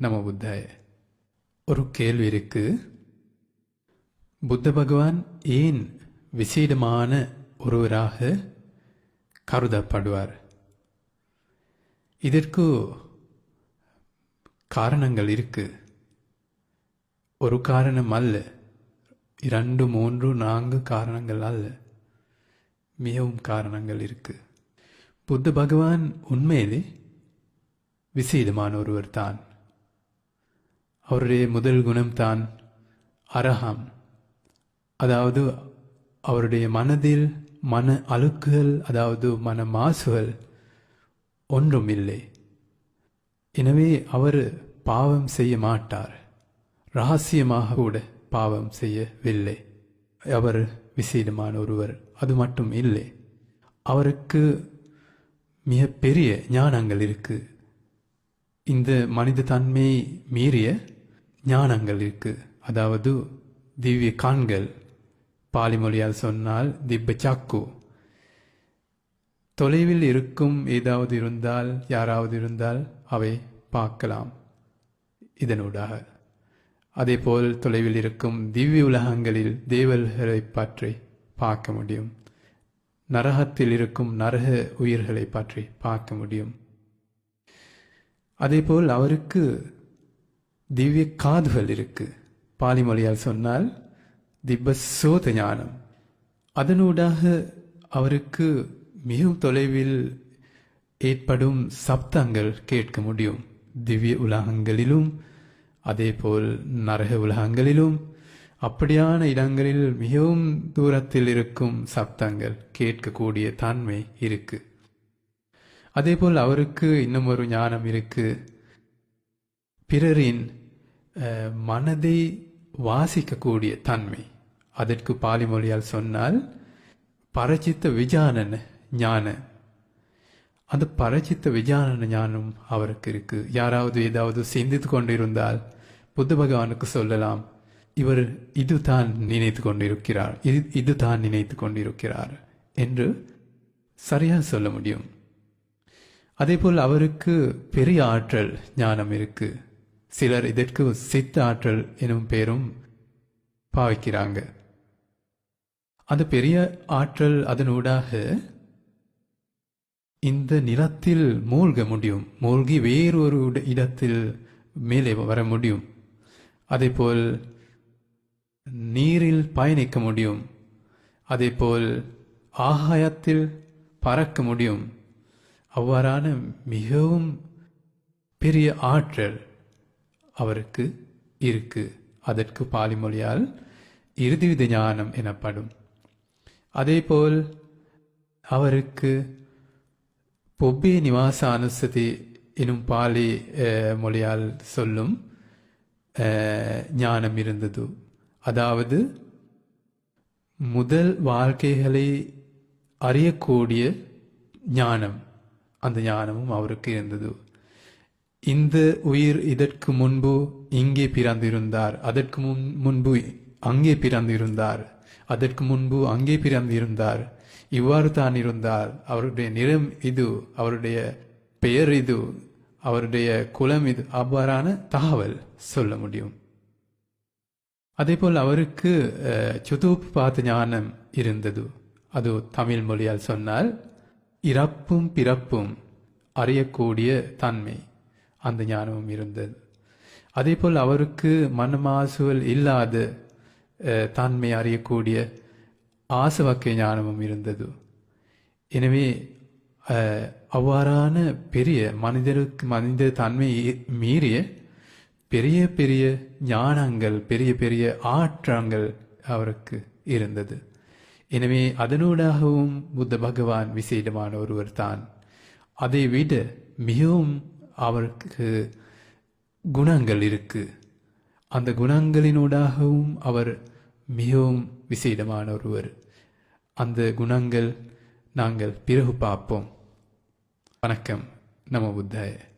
நம புத்தாய ஒரு கேள்வி இருக்கு. புத்த பகவான் ஏன் விசேடமான ஒருவராக கருதப்படுவார்? இதற்கு காரணங்கள் இருக்கு. ஒரு காரணம் அல்ல இரண்டு மூன்று நான்கு காரணங்கள் அல்ல மிகவும் காரணங்கள் இருக்கு. புத்த பகவான் உண்மையிலே விசேடமான ஒருவர் தான். அவருடைய முதல் குணம் தான் அரகம் அதாவது அவருடைய மனதில் மன அழுக்குகள் அதாவது மன மாசுகள் ஒன்றும் இல்லை. எனவே அவர் பாவம் செய்ய மாட்டார். ரகசியமாக கூட பாவம் செய்யவில்லை. அவர் விசேடமான ஒருவர் அது மட்டும் இல்லை. அவருக்கு மிக பெரிய ஞானங்கள் இருக்கு. இந்த மனித தன்மையை மீறிய ஞானங்கள் இருக்கு அதாவது திவ்ய காண்கள் பாலிமொழியால் சொன்னால் திவ்ய சாக்கு. தொலைவில் இருக்கும் ஏதாவது இருந்தால் யாராவது இருந்தால் அவை பார்க்கலாம். இதனூடாக. அதேபோல் தொலைவில் இருக்கும் திவ்ய உலகங்களில் தேவர்களை பற்றி பார்க்க முடியும். நரகத்தில் இருக்கும் நரக உயிர்களை பற்றி பார்க்க முடியும். அதேபோல் அவருக்கு திவ்ய காதுகள் இருக்கு. பாலி மொழியால் சொன்னால் திவ்ய சோத ஞானம் அதனூடாக அவருக்கு மிகவும் தொலைவில் ஏற்படும் சப்தங்கள் கேட்க முடியும். திவ்ய உலகங்களிலும் அதேபோல் நரக உலகங்களிலும் அப்படியான இடங்களில் மிகவும் தூரத்தில் இருக்கும் சப்தங்கள் கேட்கக்கூடிய தன்மை இருக்கு. அதேபோல் அவருக்கு இன்னும் ஒரு ஞானம் இருக்கு. பிறரின் மனதை வாசிக்கக்கூடிய தன்மை. அதற்கு பாலி மொழியால் சொன்னால் பரச்சித்த விஜானன ஞான. அந்த பரச்சித்த விஜானன ஞானம் அவருக்கு இருக்கு. யாராவது ஏதாவது சிந்தித்து கொண்டிருந்தால் புத்த பகவானுக்கு சொல்லலாம் இவர் இதுதான் நினைத்து கொண்டிருக்கிறார் இது இதுதான் நினைத்து கொண்டிருக்கிறார் என்று சரியாக சொல்ல முடியும். அதேபோல் அவருக்கு பெரிய ஆற்றல் ஞானம் இருக்குது சிலர் இதற்கு சித்த ஆற்றல் எனும் பெயரும் பாவிக்கிறாங்க. அந்த பெரிய ஆற்றல் அதனூடாக இந்த நிலத்தில் மூழ்க முடியும். மூழ்கி வேறொரு இடத்தில் மேலே வர முடியும். அதேபோல் நீரில் பயணிக்க முடியும். அதேபோல் ஆகாயத்தில் பறக்க முடியும். அவ்வாறான மிகவும் பெரிய ஆற்றல் அவருக்கு இருக்கு. அதற்கு பாலிமொழியால் இறுதிவித ஞானம் எனப்படும். அதேபோல் அவருக்கு பொப்பி நிவாச அனுசதி எனும் பாலி மொழியால் சொல்லும் ஞானம் இருந்தது. அதாவது முதல் வாழ்க்கைகளை அறியக்கூடிய ஞானம். அந்த ஞானமும் அவருக்கு இருந்தது. இந்த உயிர் இதற்கு முன்பு இங்கே பிறந்திருந்தார். அதற்கு முன் முன்பு அங்கே பிறந்திருந்தார். அதற்கு முன்பு அங்கே பிறந்திருந்தார். இவ்வாறு தான் இருந்தார். அவருடைய நிறம் இது அவருடைய பெயர் இது அவருடைய குலம் இது. அவ்வாறான தகவல் சொல்ல முடியும். அதேபோல் அவருக்கு சுதூப் பார்த்த ஞானம் இருந்தது. அது தமிழ் மொழியால் சொன்னால் இறப்பும் பிறப்பும் அறியக்கூடிய தன்மை. அந்த ஞானமும் இருந்தது. அதே போல் அவருக்கு மனமாசுவல் இல்லாத தன்மை அறியக்கூடிய ஆசவக்கிய ஞானமும் இருந்தது. எனவே அவ்வாறான பெரிய மனிதருக்கு மனித தன்மை மீறிய பெரிய பெரிய ஞானங்கள் பெரிய பெரிய ஆற்றங்கள் அவருக்கு இருந்தது. எனவே அதனூடாகவும் புத்த பகவான் விசேடமான ஒருவர் தான். அதை விட மிகவும் அவருக்கு குணங்கள் இருக்குது அந்த குணங்களினூடாகவும் அவர் மிகவும் விசேடமான ஒருவர். அந்த குணங்கள் நாங்கள் பிறகு பார்ப்போம். வணக்கம். நம புத்தாய.